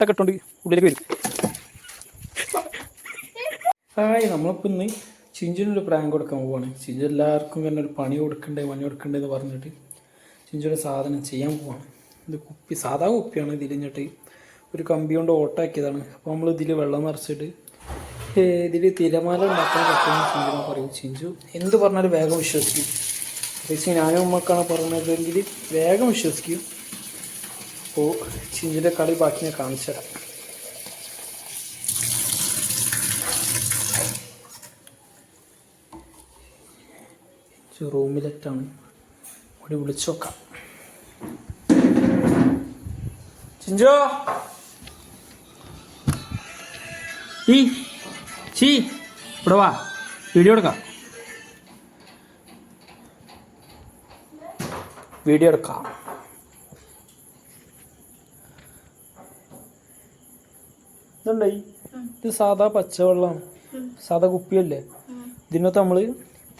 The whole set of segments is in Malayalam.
ഇട്ടൊക്കെ ഉള്ളിലേക്ക് വരും. ഹായ് നമ്മളിപ്പോൾ ഇന്ന് ചിഞ്ചിനൊരു പ്രാങ്ക് കൊടുക്കാൻ പോവാണ്. ചിഞ്ചു എല്ലാവർക്കും തന്നെ ഒരു പണി കൊടുക്കണ്ടേ പണി കൊടുക്കണ്ടേ എന്ന് പറഞ്ഞിട്ട് ചിഞ്ചിയുടെ സാധനം ചെയ്യാൻ പോവാണ്. ഇത് കുപ്പി സാധാ കുപ്പിയാണ് ഇതിലിഞ്ഞിട്ട് ഒരു കമ്പി കൊണ്ട് ഓട്ടാക്കിയതാണ്. അപ്പോൾ നമ്മൾ ഇതിൽ വെള്ളം നിറച്ചിട്ട് ഇതിൽ തിരമാല ഉണ്ടാക്കാൻ പറ്റുമെന്ന് ചിഞ്ചു പറയും. ചിഞ്ചു എന്ത് പറഞ്ഞാലും വേഗം വിശ്വസിക്കും. ചേച്ചി ഞാനും ഉമ്മക്കാണ് പറഞ്ഞതെങ്കിൽ വേഗം വിശ്വസിക്കും. അപ്പോൾ ചിഞ്ചിന്റെ കളി ബാക്കി ഞാൻ കാണിച്ചു തരാം. റൂമിലെറ്റാണ് ഒരു വിളിച്ചു നോക്കാം. ചിഞ്ചോ? ഈ ചീ ഇവിടെ വാ. വീഡിയോ എടുക്കാം. വീഡിയോ എടുക്കാം. ഇതുണ്ടായി. ഇത് സാധാ പച്ചവെള്ളമാണ്. സാധാ കുപ്പിയല്ലേ? ഇതിനകത്ത് നമ്മൾ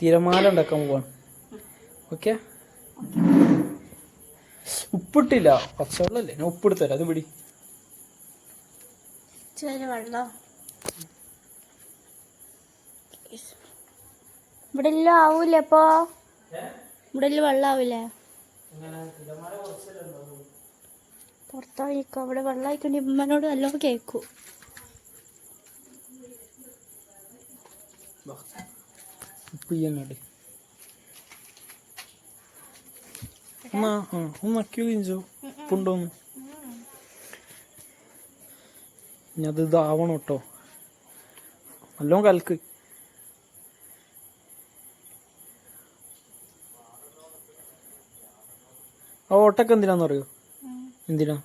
തിരമാല ഉണ്ടാക്കാൻ പോവാണ്. ഓക്കെ? ഉപ്പിട്ടില്ല. പച്ചവെള്ളമല്ലേ ഞാൻ ഉപ്പിട്ട് തരാം. അത് പിടി. ഇവിടെ എല്ലാം ആവൂലേ അപ്പോ? ഇവിടെ എല്ലാം വെള്ളം ആവൂലേ? പുറത്തായിക്കോ അവിടെ വെള്ളം ആയിക്കണ്ടി ഉമ്മനോട് നല്ലോണം കേക്കൂ ആ ഒന്ന് നക്കി തിരിച്ചോ ഉപ്പുണ്ടോന്ന് ഇനി ഇതാവണം കേട്ടോ. നല്ലോണം കലക്ക്. ആ ഓട്ടൊക്കെ എന്തിനാന്ന് അറിയോ? എന്തിനാ?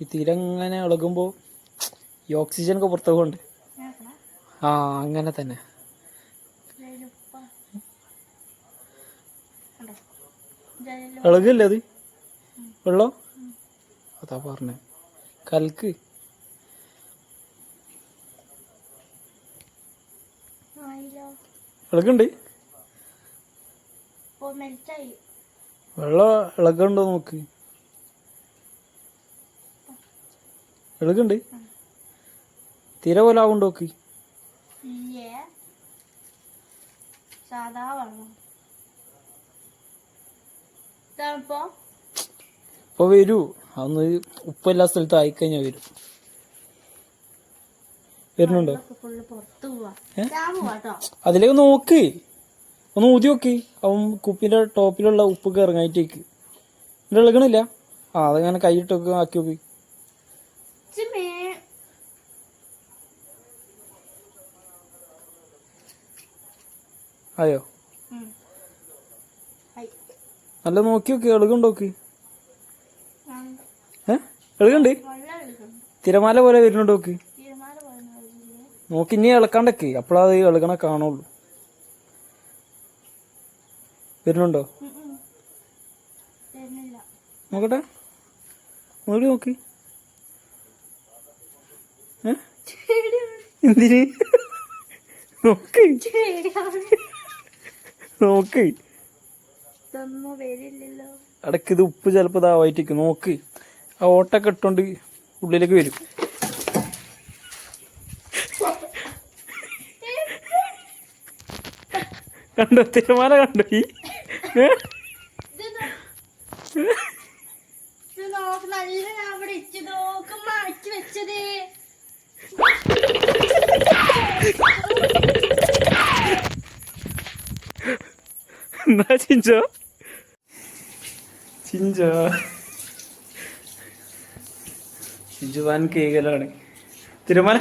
ഈ തീരങ്ങനെ ഇളകുമ്പോൾ ഈ ഓക്സിജൻ ഒക്കെ പുറത്തു പോകണ്ട് ആ അങ്ങനെ തന്നെ. ഇളകല്ലേ അത്? വെള്ളം? അതാ പറഞ്ഞേ. കൽക്ക്. ഇളകുണ്ട് വെള്ളം ഇളകുണ്ടോ നോക്ക്. ഇളകുണ്ട് തിര പോലെ ആവുണ്ടോ നോക്ക്. ഇല്ലേ? സാധാ വെള്ളം. ഇപ്പൊ വരൂ. അന്ന് ഉപ്പെല്ലാ സ്ഥലത്ത് ആയിക്കഴിഞ്ഞാൽ വരും. വരുന്നുണ്ടോ? അതിലേക്ക് നോക്ക്. ഒന്ന് ഊതി നോക്ക്. അവൻ കുപ്പിന്റെ ടോപ്പിലുള്ള ഉപ്പ് ഇറങ്ങായിട്ടേക്ക് എന്റെ ഇളകണില്ല. ആ അതങ്ങനെ കൈയിട്ടൊക്കെ ആക്കി നോക്കി. അയ്യോ. നല്ല നോക്കി നോക്കി എളുകണ്ടോക്ക് നോക്ക്? ഞാൻ ഏ? ഇളകുണ്ട്? വെള്ളം എടുക്കണം തിരമാല പോലെ വരുന്നുണ്ടോക്ക് നോക്കി? ഇനി ഇളക്കാണ്ടൊക്കെ. അപ്പോഴത് ഇളകണ കാണുള്ളൂ. വരുന്നുണ്ടോ? നോക്കട്ടെ. നോക്കി നോക്കി. എന്തിന്? നോക്ക്. നോക്ക്. ഇതൊന്നും വരില്ലല്ലോ. ഇടയ്ക്ക് ഇത് ഉപ്പ് ചിലപ്പോൾ ഇതാവായിട്ടേക്ക് നോക്ക്. ആ ഓട്ടൊക്കെ ഇട്ടോണ്ട് ഉള്ളിലേക്ക് വരും. കണ്ടോ? തിരമാല കണ്ടോ ഈ? എന്നാ ഇത് നോക്ക് നല്ല ഞാൻ അവിടെ ഇച്ച് നോക്കും മാറ്റി വെച്ചത് എന്താ ചിഞ്ചോ ചിഞ്ചോ. ചിഞ്ചു വാൻ കേകലാണ് തിരുമല